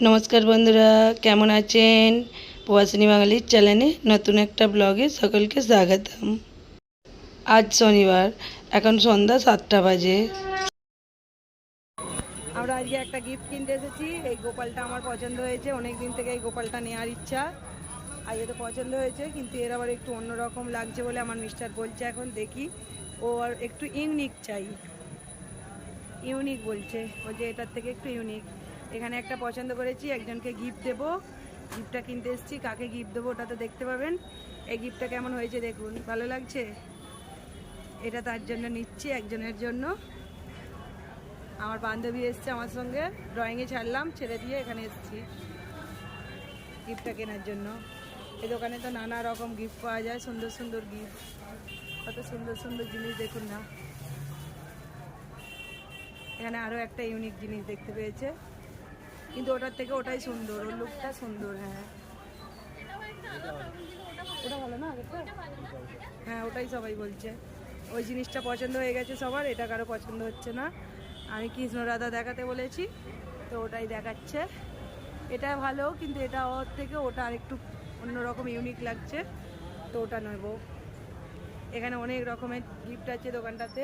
নমস্কার বন্ধুরা, কেমন আছেন? প্রবাসিনী বাঙালির চ্যানেলে নতুন একটা ব্লগে সকলকে স্বাগতম। আজ শনিবার, এখন সন্ধ্যা সাতটা বাজে। আমরা আজকে একটা গিফট কিনতে এসেছি। এই গোপালটা আমার পছন্দ হয়েছে। অনেক দিন থেকে এই গোপালটা নেওয়ার ইচ্ছা। আজকে তো পছন্দ হয়েছে, কিন্তু এর আবার একটু অন্যরকম লাগছে বলে আমার মিস্টার বলছে এখন দেখি। ও আর একটু ইউনিক চাই। ইউনিক বলছে। বলছে এটার থেকে একটু ইউনিক এখানে একটা পছন্দ করেছি, একজনকে গিফট দেবো। গিফটটা কিনতে এসেছি, কাকে গিফট দেবো ওটা তো দেখতে পাবেন। এই গিফটটা কেমন হয়েছে দেখুন, ভালো লাগছে? এটা তার জন্য নিচ্ছি, একজনের জন্য। আমার বান্ধবী এসছে আমার সঙ্গে ড্রয়িংয়ে ছাড়লাম, ছেড়ে দিয়ে এখানে এসেছি। গিফটটা কেনার জন্য। এই দোকানে তো নানা রকম গিফট পাওয়া যায়, সুন্দর সুন্দর গিফট কত সুন্দর সুন্দর জিনিস দেখুন না। এখানে আরও একটা ইউনিক জিনিস দেখতে পেয়েছে। কিন্তু ওটার থেকে ওটাই সুন্দর, ওর লুকটা সুন্দর হ্যাঁ। ওটা ভালো না হ্যাঁ ওটাই সবাই বলছে। ওই জিনিসটা পছন্দ হয়ে গেছে সবার, এটা কারও পছন্দ হচ্ছে না। আমি কৃষ্ণ রাধা দেখাতে বলেছি, তো ওটাই দেখাচ্ছে। এটা ভালো, কিন্তু এটা ওর থেকে ওটা আরেকটু অন্যরকম ইউনিক লাগছে, তো ওটা নেব। এখানে অনেক রকমের গিফট আছে দোকানটাতে।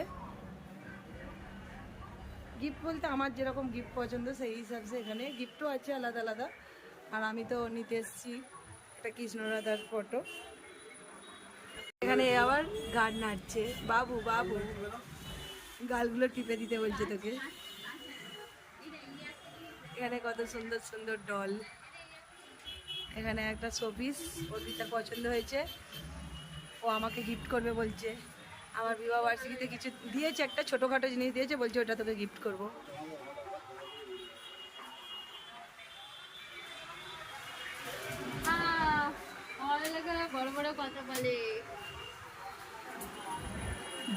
গিফট বলতে আমার যেরকম গিফট পছন্দ, সেই হিসাবে এখানে গিফটও আছে আলাদা আলাদা। আর আমি তো নিতে এসেছি একটা কৃষ্ণরাধার ফটো এখানে আবার গান নাচছে। বাবু বাবু। গালগুলো টিপে দিতে বলছে তোকে। এখানে কত সুন্দর সুন্দর ডল এখানে একটা শোপিস অর্পিতার পছন্দ হয়েছে। ও আমাকে গিফট করবে বলছে। আমার বিবাহ বার্ষিকীতে কিছু দিয়েছে একটা ছোটোখাটো জিনিস দিয়েছে বলছে ওটা তোকে গিফট করব। বড় বড় কথা বলে।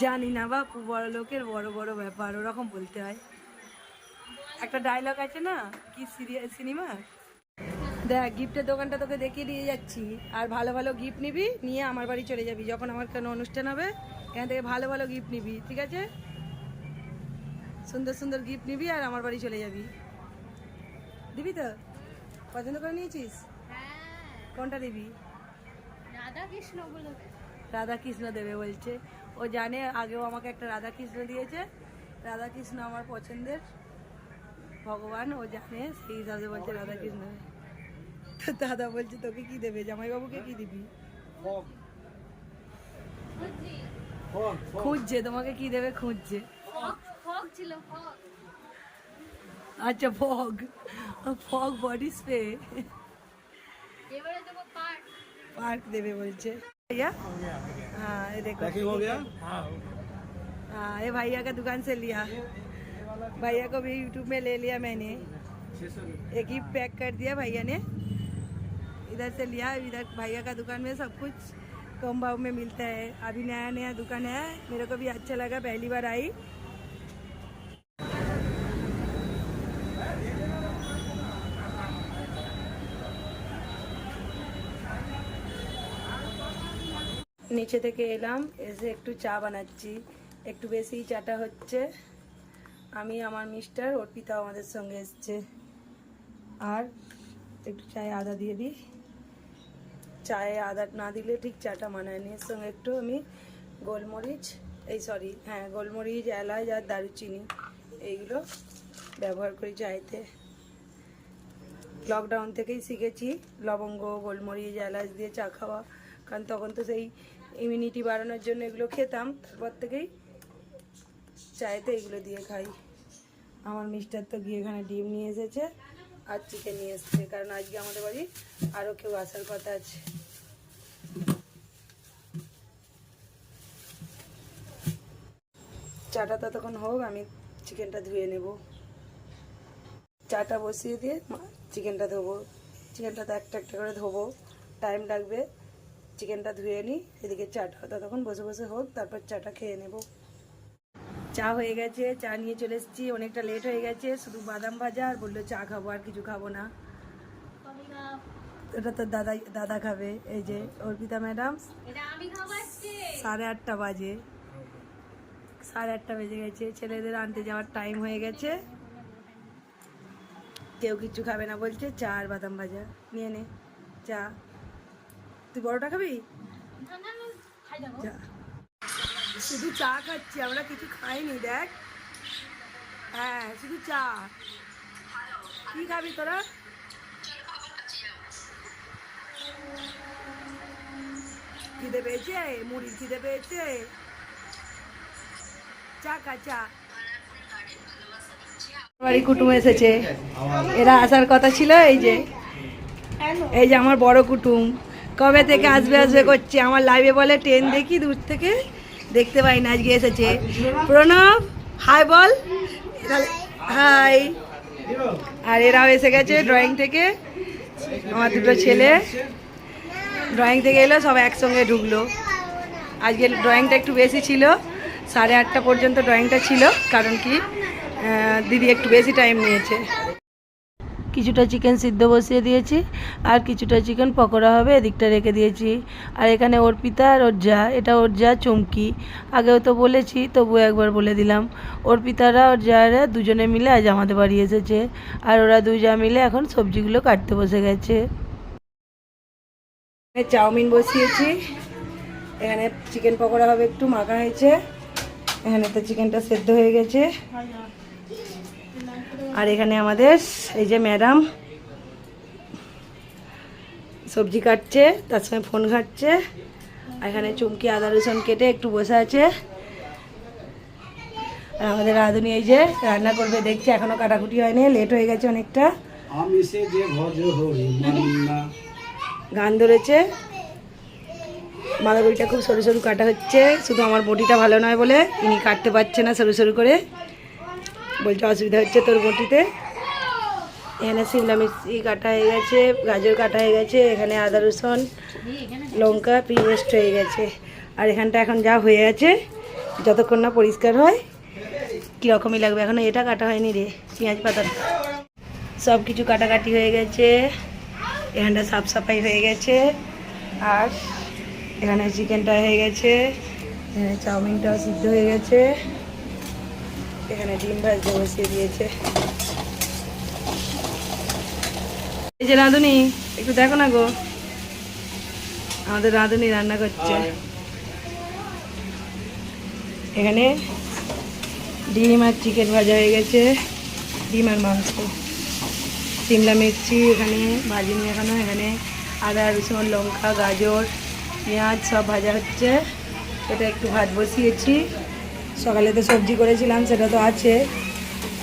জানি না বাপু বড় লোকের বড় বড় ব্যাপার ওরকম বলতে হয়। একটা ডায়লগ আছে না কি সিনেমা? দেখ গিফটের দোকানটা তোকে দেখিয়ে দিয়ে যাচ্ছি। আর ভালো ভালো গিফট নিবি নিয়ে আমার বাড়ি চলে যাবি। যখন আমার কোনো অনুষ্ঠান হবে এখান থেকে ভালো ভালো গিফট নিবি ঠিক আছে? সুন্দর সুন্দর গিফট নিবি আর আমার বাড়ি চলে যাবি। দিবি তো? পছন্দ করে নিয়েছিস? হ্যাঁ। কোনটা দিবি? রাধা কৃষ্ণ বলে। রাধা কৃষ্ণ দেবে বলছে। ও জানে আগেও আমাকে একটা রাধা কৃষ্ণ দিয়েছে। রাধা কৃষ্ণ আমার পছন্দের ভগবান ও জানে সেই হিসাবে বলছে রাধা কৃষ্ণ তো দাদা বলছে তোকে কি দেবে জামাইবাবুকে কি দিবি খুঁজছে তোমাকে কি দেবে খুঁজছে ফক ফক ছিল ফক আচ্ছা ফগ ফগ বডি স্প্রে এবারে দেবো পাট पार्क देवे बोल छे भैया हाँ ये देखो पैकिंग हो गया हाँ ये भैया का दुकान से लिया भैया को भी यूट्यूब में ले लिया मैंने एक ही पैक कर दिया भैया ने इधर से लिया इधर भैया का दुकान में सब कुछ कम भाव में मिलता है अभी नया नया दुकान है मेरे को भी अच्छा लगा पहली बार आई নিচে থেকে এলাম এসে একটু চা বানাচ্ছি একটু বেশি চাটা হচ্ছে আমি আমার মিস্টার অর্পিতা আমাদের সঙ্গে এসছে আর একটু চায়ে আদা দিয়ে দিই চায়ে আদা না দিলে ঠিক চাটা মানায় নি এর সঙ্গে একটু আমি গোলমরিচ, এই সরি হ্যাঁ গোলমরিচ, এলাচ আর দারুচিনি এইগুলো ব্যবহার করি চায়েতে। লকডাউন থেকেই শিখেছি লবঙ্গ, গোলমরিচ, এলাচ দিয়ে চা খাওয়া। কারণ তখন তো সেই ইমিউনিটি বাড়ানোর জন্য এগুলো খেতাম। তারপর থেকেই চায়েতে এগুলো দিয়ে খাই। আমার মিস্টার তো গিয়ে এখানে ডিম নিয়ে এসেছে আর চিকেন নিয়ে এসেছে। কারণ আজকে আমাদের বাড়ি আরও কেউ আসার কথা আছে। চাটা ততক্ষণ হোক আমি চিকেনটা ধুয়ে নেব। চাটা বসিয়ে দিয়ে চিকেনটা ধোবো। চিকেনটা তো একটা একটা করে ধোবো। টাইম লাগবে চিকেনটা ধুয়ে নিই এদিকে চাটা ততক্ষণ বসে বসে হোক তারপর চাটা খেয়ে নেব। চা হয়ে গেছে চা নিয়ে চলে এসেছি অনেকটা লেট হয়ে গেছে শুধু বাদাম ভাজা আর বলল চা খাব আর কিছু খাব না। ওটা তো দাদা দাদা খাবে এই যে অর্পিতা ম্যাডাম এটা সাড়ে আটটা বাজে। সাড়ে আটটা বেজে গেছে ছেলেদের আনতে যাওয়ার টাইম হয়ে গেছে। কেউ কিচ্ছু খাবে না বলছে চা আর বাদাম ভাজা। নিয়ে নে চা। তুই বড়টা খাবি? চা। শুধু চা খাচ্ছি আমরা কিছু খাইনি দেখ। হ্যাঁ শুধু চা। কি খাবি তোরা? খিদে পেয়েছে? মুড়ি খিদে পেয়েছে? বাড়ি কুটুম এসেছে। এরা আসার কথা ছিল এই যে। এই যে আমার বড় কুটুম। কবে থেকে আসবে আসবে করছে? আমার লাইভে বলে ট্রেন দেখি, দূর থেকে দেখতে পাই না, আজকে এসেছে। প্রণব হাই বল। হাই আর এরাও এসে গেছে ড্রয়িং থেকে। আমার দুটো ছেলে। ড্রয়িং থেকে এলো সব একসঙ্গে ঢুকলো। আজকে ড্রয়িংটা একটু বেশি ছিল। সাড়ে আটটা পর্যন্ত ড্রয়িংটা ছিল, কারণ কি দিদি একটু বেশি টাইম নিয়েছে। কিছুটা চিকেন সিদ্ধ বসিয়ে দিয়েছি, আর কিছুটা চিকেন পকোড়া হবে এদিকটা রেখে দিয়েছি। আর এখানে অর্পিতা আর ওর যা, এটা ওর যা চুমকি। আগেও তো বলেছি তবু একবার বলে দিলাম। অর্পিতারা ওর যারা দুজনে মিলে আজ আমাদের বাড়ি এসেছে। আর ওরা দুই যা মিলে এখন সবজিগুলো কাটতে বসে গেছে। চাউমিন বসিয়েছি। এখানে চিকেন পকোড়া হবে, একটু মাখা হয়েছে। এখানে তো চিকেনটা সেদ্ধ হয়ে গেছে। আর এখানে আমাদের এই যে ম্যাডাম সবজি কাটছে তার সঙ্গে ফোন ঘাটছে। আর এখানে চুমকি আদা রসুন কেটে একটু বসে আছে। আর আমাদের রাঁধুনি এই যে রান্না করবে দেখছে এখনও কাটাকুটি হয়নি লেট হয়ে গেছে অনেকটা। গান ধরেছে। বাঁধাকপিটা খুব সরু সরু কাটা হচ্ছে। শুধু আমার বটিটা ভালো নয় বলে ইনি কাটতে পারছে না সরু সরু করে। বলছে অসুবিধা হচ্ছে তোর বটিতে এখানে শিমলা মির্চি কাটা হয়ে গেছে, গাজর কাটা হয়ে গেছে, এখানে আদা রসুন, লঙ্কা পেস্ট হয়ে গেছে। আর এখানটা এখন যা হয়ে আছে, যতক্ষণ না পরিষ্কার হয়, কীরকমই লাগবে? এখনও এটা কাটা হয়নি রে, পেঁয়াজ পাতা। সব কিছু কাটাকাটি হয়ে গেছে, এখানটা সাফ সাফাই হয়ে গেছে। আর এখানে চিকেনটা হয়ে গেছে। এখানে চাউমিনটাও সিদ্ধ হয়ে গেছে। এখানে ডিম ভাজতে বসিয়ে দিয়েছে। এই যে রাঁধুনি একটু দেখো না গো। আমাদের রাঁধুনি রান্না করছে। এখানে ডিম আর চিকেন ভাজা হয়ে গেছে। ডিম আর মাংস। সিমলা মির্চি এখানে ভাজিনি এখানে এখানে আদা রসুন লঙ্কা গাজর। পেঁয়াজ সব ভাজা হচ্ছে। এটা একটু ভাত বসিয়েছি। সকালে তো সবজি করেছিলাম, সেটা তো আছে।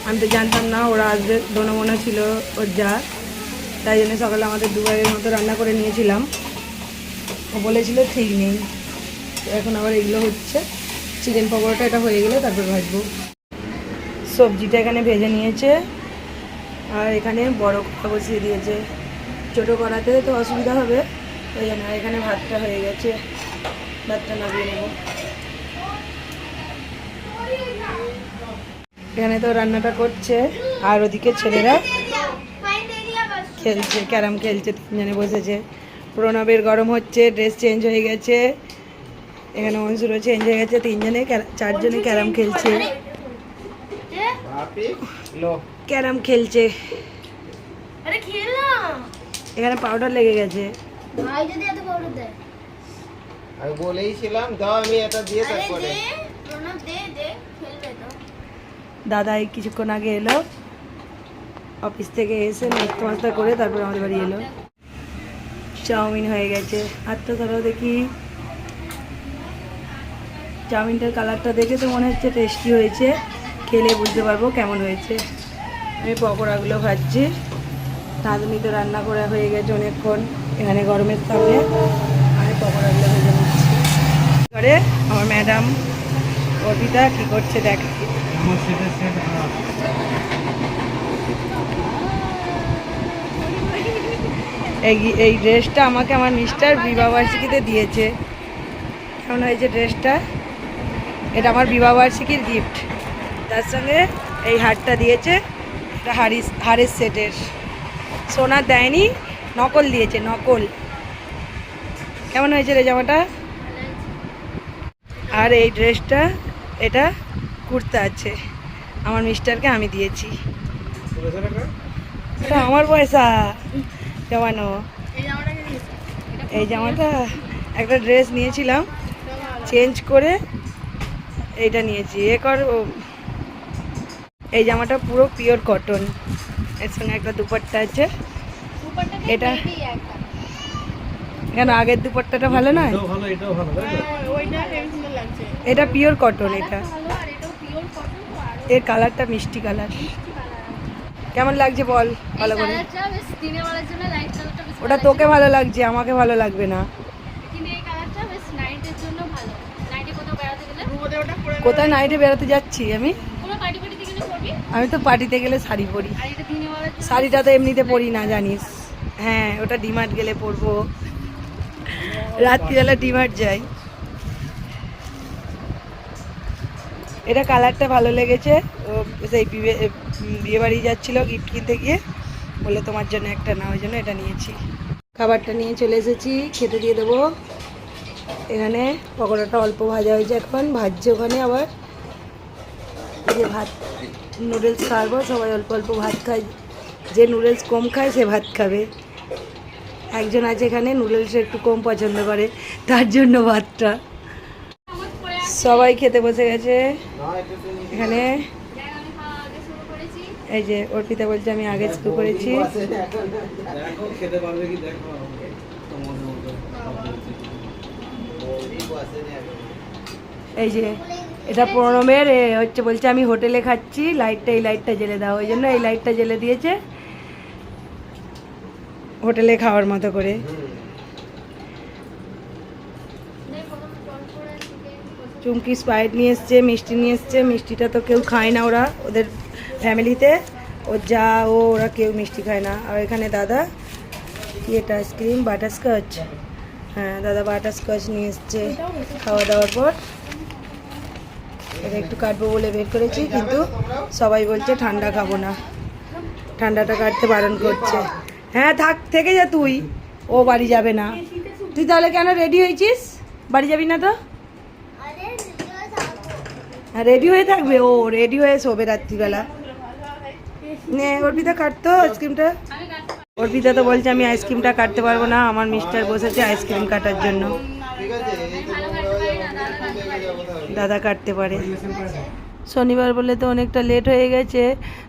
আমি তো জানতাম না, ওরা আসবে, দোনো মনে ছিল ওর যা। তাই জন্য সকালে আমাদের দুবারের মতো রান্না করে নিয়েছিলাম। ও বলেছিল ঠিক নেই। এখন আবার এগুলো হচ্ছে। চিকেন পকোড়াটা এটা হয়ে গেলে তারপর ভাজবো। সবজিটা এখানে ভেজে নিয়েছে। আর এখানে বড় কড়া বসিয়ে দিয়েছে। ছোটো কড়াতে তো অসুবিধা হবে। ওই জন্য এখানে ভাতটা হয়ে গেছে। ভাতটা নামিয়ে নেব। এখানে তো রান্নাটা করছে আর ওদিকে ছেলেরা খেলছে ক্যারাম খেলছে তিনজনে বসেছে। প্রণবের গরম হচ্ছে ড্রেস চেঞ্জ হয়ে গেছে। এখানে অংশুরও চেঞ্জ হয়ে গেছে তিনজনে ক্যারা- চারজনে ক্যারাম খেলছে। ক্যারাম খেলছে। এখানে পাউডার লেগে গেছে। ভাই যদি এত পাউডার দেয়। আমি বলেইছিলাম দাও আমি এটা দিয়ে তারপরে। প্রণব দে দে খেলবে তো। দাদা এই কিছুক্ষণ আগে এলো। অফিস থেকে এসে নাস্তা মাস্তা করে তারপর আমাদের বাড়ি এলো। চাউমিন হয়ে গেছে। আর তো ধরো দেখি। চাউমিনটার কালারটা দেখে তো মনে হচ্ছে টেস্টি হয়েছে। খেলে বুঝতে পারব কেমন হয়েছে। আমি পকোড়াগুলো ভাজছি। রাঁধুনি তো রান্না করা হয়ে গেছে অনেকক্ষণ। এখানে গরমের নিচ্ছি। করে আমার ম্যাডাম অর্পিতা কী করছে দেখ। এই এই ড্রেসটা আমাকে আমার মিস্টার বিবাহবার্ষিকীতে দিয়েছে। কেমন হয়েছে ড্রেসটা? এটা আমার বিবাহবার্ষিকীর গিফট তার সঙ্গে এই হারটা দিয়েছে, এটা হারিস হারের সেটের। সোনার দেয়নি নকল দিয়েছে, নকল। কেমন হয়েছে রে জামাটা? আর এই ড্রেসটা, এটা কুর্তা আছে। আমার মিস্টারকে আমি দিয়েছি। এটা আমার পয়সা, জমানো। এই জামাটা একটা ড্রেস নিয়েছিলাম, চেঞ্জ করে এইটা নিয়েছি। এ কর এই জামাটা পুরো পিওর কটন এর সঙ্গে একটা দুপাট্টা আছে। এটা কেন আগের দুপাট্টাটা ভালো নয়? এটা পিওর কটন এটা। এর কালারটা মিষ্টি কালার। কেমন লাগছে বল ভালো করে? ওটা তোকে ভালো লাগছে আমাকে ভালো লাগবে না। কিন্তু এই কালারটা বেশ নাইটের জন্য ভালো। নাইটে কোথাও বেড়াতে গেলে? কোথায় নাইটে বেড়াতে যাচ্ছি আমি? কোনো পার্টি পার্টিতে গেলে পরবি আমি তো পার্টিতে গেলে শাড়ি পরি। শাড়িটা তো এমনিতে পরি না জানিস। হ্যাঁ ওটা ডিমার্ট গেলে পরবো। রাত্রিবেলা ডিমার্ট যাই। এটা কালারটা ভালো লেগেছে। ও, সেই বিয়ে বিয়ে বাড়ি যাচ্ছিল গিফট কিনতে গিয়ে। বলে তোমার জন্য একটা না, ওই জন্য এটা নিয়েছি। খাবারটা নিয়ে চলে এসেছি, খেতে দিয়ে দেবো। এখানে পকোড়াটা অল্প ভাজা হয়েছে এখন, ভাজছে ওখানে আবার। যে ভাত নুডলস খাওয়াবো, সবাই অল্প অল্প ভাত খায়। যে নুডলস কম খায়, সে ভাত খাবে। একজন আছে এখানে, নুডলস একটু কম পছন্দ করে, তার জন্য ভাতটা। সবাই খেতে বসে গেছে। এখানে এই যে অর্পিতা বলছে, আমি আগে শুরু করেছি। এই যে এটা প্রণবের, এ হচ্ছে বলছে, আমি হোটেলে খাচ্ছি, লাইটটা, এই লাইটটা জেলে দাও। ওই জন্য এই লাইটটা জেলে দিয়েছে। হোটেলে খাওয়ার মতো করে। চুমকি স্প্রাইট নিয়ে এসছে, মিষ্টি নিয়ে এসছে। মিষ্টিটা তো কেউ খায় না ওরা, ওদের ফ্যামিলিতে। ও যা, ও, ওরা কেউ মিষ্টি খায় না। আর এখানে দাদা, কি এটা আইসক্রিম? বাটারস্কচ। হ্যাঁ দাদা বাটারস্কচ নিয়ে এসছে খাওয়া দাওয়ার পর। এটা একটু কাটবো বলে বের করেছি, কিন্তু সবাই বলছে ঠান্ডা খাব না। ঠান্ডাটা কাটতে বারণ করছে। হ্যাঁ থাক থেকে যা তুই। ও বাড়ি যাবে না। তুই তাহলে কেন রেডি হয়েছিস? বাড়ি যাবি না তো? হ্যাঁ রেডি হয়ে থাকবে। ও রেডি হয়ে শোবে রাত্রিবেলা। নে অর্পিতা কাটতো আইসক্রিমটা? অর্পিতা তো বলছে আমি আইসক্রিমটা কাটতে পারব না। আমার মিস্টার বসেছে আইসক্রিম কাটার জন্য। দাদা কাটতে পারে। শনিবার বলে তো অনেকটা লেট হয়ে গেছে,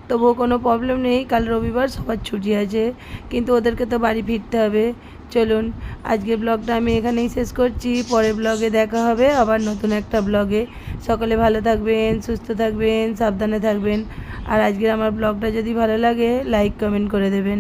তবুও কোনো প্রবলেম নেই। কাল রবিবার সবার ছুটি আছে, কিন্তু ওদেরকে তো বাড়ি ফিরতে হবে। চলুন আজকে ব্লগটা আমি এখানেই শেষ করছি। পরের ব্লগে দেখা হবে আবার নতুন একটা ব্লগে সকলে ভালো থাকবেন, সুস্থ থাকবেন, সাবধানে থাকবেন। আর আজকের আমার ব্লগটা যদি ভালো লাগে লাইক কমেন্ট করে দেবেন।